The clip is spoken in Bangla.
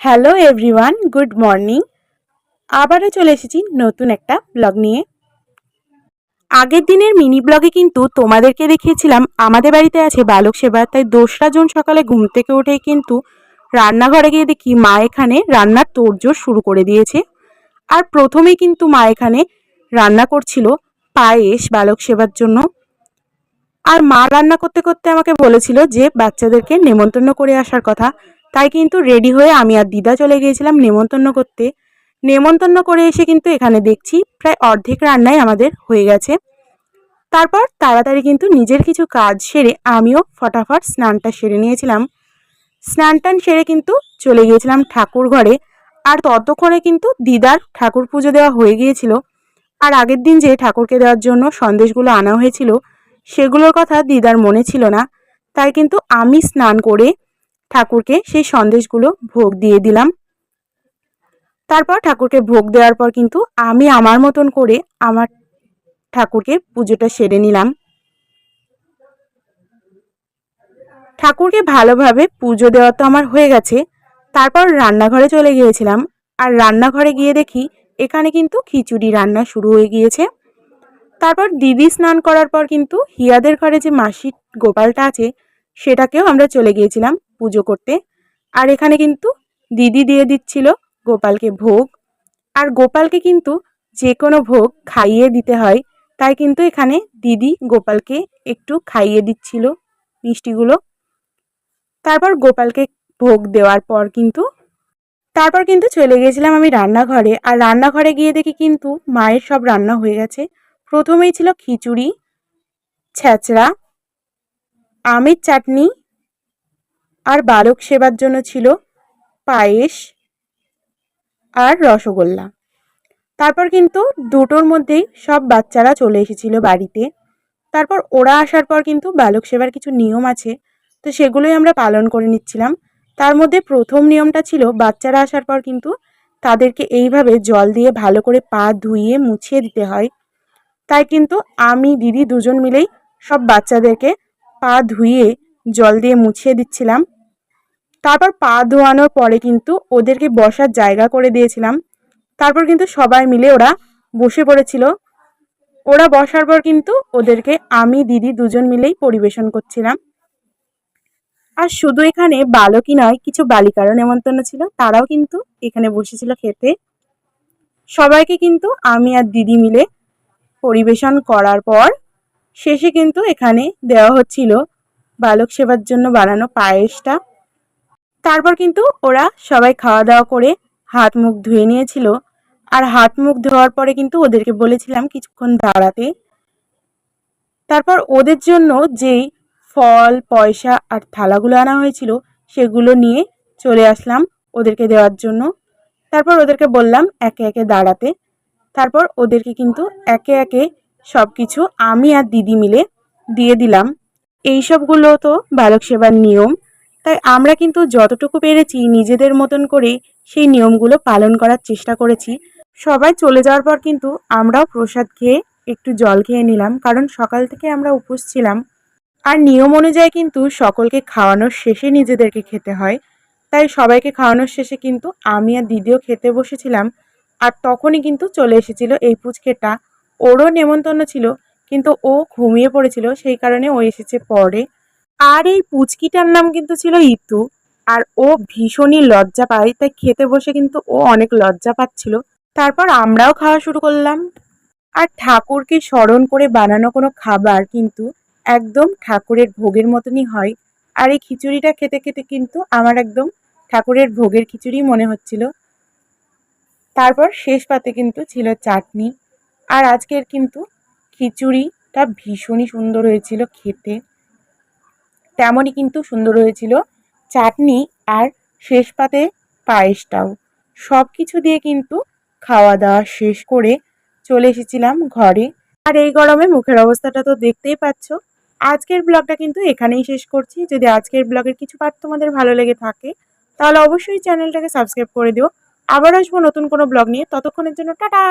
হ্যালো এভরিওয়ান গুড মর্নিং আবারও চলে এসেছি নতুন একটা ব্লগ নিয়ে। আগের দিনের মিনি ব্লগে কিন্তু তোমাদেরকে দেখিয়েছিলাম, আমাদের বাড়িতে আছে বালক সেবা, তাই দোসরা জুন সকালে ঘুম থেকে উঠেই কিন্তু রান্নাঘরে গিয়ে দেখি মা এখানে রান্নার তোড়জোড় শুরু করে দিয়েছে। আর প্রথমেই কিন্তু মা এখানে রান্না করছিল পায়েস বালক সেবার জন্য। আর মা রান্না করতে করতে আমাকে বলেছিল যে বাচ্চাদেরকে নেমন্তন্ন করে আসার কথা। তাই কিন্তু রেডি হয়ে আমি আর দিদা চলে গিয়েছিলাম নেমন্তন্ন করতে। নেমন্তন্ন করে এসে কিন্তু এখানে দেখছি প্রায় অর্ধেক রান্নাই আমাদের হয়ে গেছে। তারপর তাড়াতাড়ি কিন্তু নিজের কিছু কাজ সেরে আমিও ফটাফট স্নানটা সেরে নিয়েছিলাম। স্নান টান সেরে কিন্তু চলে গিয়েছিলাম ঠাকুর ঘরে। আর ততক্ষণে কিন্তু দিদার ঠাকুর পুজো দেওয়া হয়ে গিয়েছিল। আর আগের দিন যে ঠাকুরকে দেওয়ার জন্য সন্দেশগুলো আনা হয়েছিল, সেগুলোর কথা দিদার মনে ছিল না। তাই কিন্তু আমি স্নান করে ঠাকুরকে সেই সন্দেশগুলো ভোগ দিয়ে দিলাম। তারপর ঠাকুরকে ভোগ দেওয়ার পর কিন্তু আমি আমার মতন করে আমার ঠাকুরকে পুজোটা সেরে নিলাম। ঠাকুরকে ভালোভাবে পুজো দেওয়া তো আমার হয়ে গেছে। তারপর রান্নাঘরে চলে গিয়েছিলাম আর রান্নাঘরে গিয়ে দেখি এখানে কিন্তু খিচুড়ি রান্না শুরু হয়ে গিয়েছে। তারপর দিদি স্নান করার পর কিন্তু হিয়াদের ঘরে যে মাসির গোপালটা আছে, সেটাকেও আমরা চলে গিয়েছিলাম। পুজো করতে। আর এখানে কিন্তু দিদি দিয়ে দিচ্ছিল গোপালকে ভোগ। আর গোপালকে কিন্তু যে কোনো ভোগ খাইয়ে দিতে হয়, তাই কিন্তু এখানে দিদি গোপালকে একটু খাইয়ে দিচ্ছিল মিষ্টিগুলো। তারপর গোপালকে ভোগ দেওয়ার পর কিন্তু, তারপর কিন্তু চলে গিয়েছিলাম আমি রান্নাঘরে। আর রান্নাঘরে গিয়ে দেখি কিন্তু মায়ের সব রান্না হয়ে গেছে। প্রথমেই ছিল খিচুড়ি ছ্যাঁচড়া আমের চাটনি আর বালক সেবার জন্য ছিল পায়েস আর রসগোল্লা। তারপর কিন্তু দুটোর মধ্যেই সব বাচ্চারা চলে এসেছিল বাড়িতে। তারপর ওরা আসার পর কিন্তু বালক সেবার কিছু নিয়ম আছে, তো সেগুলোই আমরা পালন করে নিচ্ছিলাম। তার মধ্যে প্রথম নিয়মটা ছিল বাচ্চারা আসার পর কিন্তু তাদেরকে এইভাবে জল দিয়ে ভালো করে পা ধুইয়ে মুছিয়ে দিতে হয়। তাই কিন্তু আমি, দিদি দুজন মিলেই সব বাচ্চাদেরকে পা ধুইয়ে জল দিয়ে মুছিয়ে দিচ্ছিলাম। তারপর পা ধোয়ানোর পরে কিন্তু ওদেরকে বসার জায়গা করে দিয়েছিলাম। তারপর কিন্তু সবাই মিলে ওরা বসে পড়েছিল। ওরা বসার পর কিন্তু ওদেরকে আমি, দিদি দুজন মিলেই পরিবেশন করছিলাম। আর শুধু এখানে বালকই নয়, কিছু বালিকারও নেমন্তন্ন ছিল। তারাও কিন্তু এখানে বসেছিল খেতে। সবাইকে কিন্তু আমি আর দিদি মিলে পরিবেশন করার পর শেষে কিন্তু এখানে দেওয়া হচ্ছিল বালক সেবার জন্য বানানো পায়েসটা। তারপর কিন্তু ওরা সবাই খাওয়া দাওয়া করে হাত মুখ ধুয়ে নিয়েছিল। আর হাত মুখ ধোয়ার পরে কিন্তু ওদেরকে বলেছিলাম কিছুক্ষণ দাঁড়াতে। তারপর ওদের জন্য যেই ফল, পয়সা আর থালাগুলো আনা হয়েছিল, সেগুলো নিয়ে চলে আসলাম ওদেরকে দেওয়ার জন্য। তারপর ওদেরকে বললাম একে একে দাঁড়াতে। তারপর ওদেরকে কিন্তু একে একে সব কিছু আমি আর দিদি মিলে দিয়ে দিলাম। এই সবগুলো তো বালক সেবার নিয়ম। তাই আমরা কিন্তু যতটুকু পেরেছি নিজেদের মতন করে সেই নিয়মগুলো পালন করার চেষ্টা করেছি। সবাই চলে যাওয়ার পর কিন্তু আমরাও প্রসাদ খেয়ে একটু জল খেয়ে নিলাম, কারণ সকাল থেকে আমরা উপোস ছিলাম। আর নিয়ম অনুযায়ী কিন্তু সকলকে খাওয়ানোর শেষে নিজেদেরকে খেতে হয়। তাই সবাইকে খাওয়ানোর শেষে কিন্তু আমি আর দিদিও খেতে বসেছিলাম। আর তখনই কিন্তু চলে এসেছিল এই পুচকেটা। ওরও নেমন্তন্ন ছিল, কিন্তু ও ঘুমিয়ে পড়েছিল, সেই কারণে ও এসেছে পরে। আর এই পুচকিটার নাম কিন্তু ছিল ইতু। আর ও ভীষণই লজ্জা পায়, তাই খেতে বসে কিন্তু ও অনেক লজ্জা পাচ্ছিল। তারপর আমরাও খাওয়া শুরু করলাম। আর ঠাকুরকে স্মরণ করে বানানো কোনো খাবার কিন্তু একদম ঠাকুরের ভোগের মতনই হয়। আর এই খিচুড়িটা খেতে খেতে কিন্তু আমার একদম ঠাকুরের ভোগের খিচুড়ি মনে হচ্ছিল। তারপর শেষ পাতে কিন্তু ছিল চাটনি। আর আজকের কিন্তু খিচুড়িটা ভীষণই সুন্দর হয়েছিল খেতে। তেমনই কিন্তু সুন্দর হয়েছিল। চাটনি আর শেষ পাতে পায়েসটাও। সব কিছু দিয়ে কিন্তু খাওয়া দাওয়া শেষ করে চলে এসেছিলাম ঘরে। আর এই গরমে মুখের অবস্থাটা তো দেখতেই পাচ্ছ। আজকের ব্লগটা কিন্তু এখানেই শেষ করছি। যদি আজকের ব্লগের কিছু পার্ট তোমাদের ভালো লেগে থাকে, তাহলে অবশ্যই চ্যানেলটাকে সাবস্ক্রাইব করে দিও। আবার আসব নতুন কোনো ব্লগ নিয়ে। ততক্ষণের জন্য টাটা!